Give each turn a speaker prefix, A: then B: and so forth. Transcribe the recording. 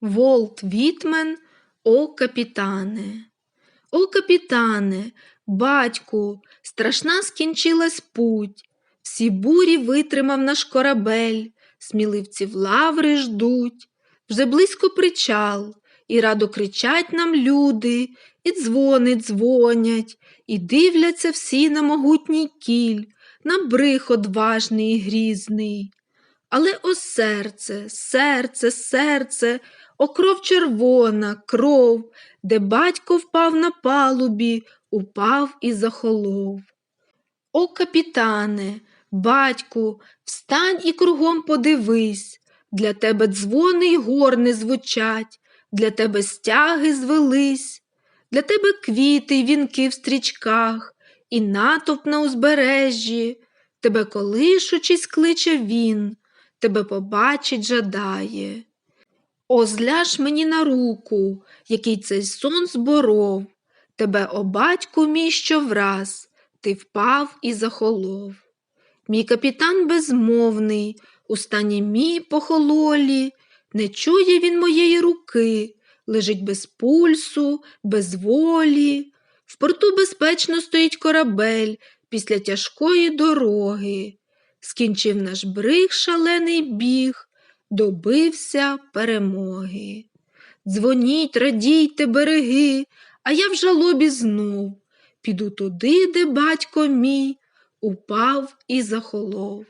A: Волт Вітмен, о капітане. О капітане, батьку, страшна скінчилась путь. Всі бурі витримав наш корабель, сміливці в лаври ждуть. Вже близько причал, і радо кричать нам люди, і дзвони дзвонять, і дивляться всі на могутній кіль, на бриг одважний і грізний. Але о серце, серце, серце, о кров червона, кров, де батько впав на палубі, упав і захолов. О, капітане, батьку, встань і кругом подивись, для тебе дзвони й горни звучать, для тебе стяги звелись, для тебе квіти й вінки в стрічках, і натовп на узбережжі, тебе колишучись кличе він, тебе побачить жадає. О, зляж мені на руку, який цей сон зборов, тебе, о батьку мій, що враз, ти впав і захолов. Мій капітан безмовний, у стані мій похололі, не чує він моєї руки, лежить без пульсу, без волі. В порту безпечно стоїть корабель після тяжкої дороги. Скінчив наш бриг шалений біг, добився перемоги. Дзвоніть, радійте, береги, а я в жалобі знов. Піду туди, де батько мій упав і захолов.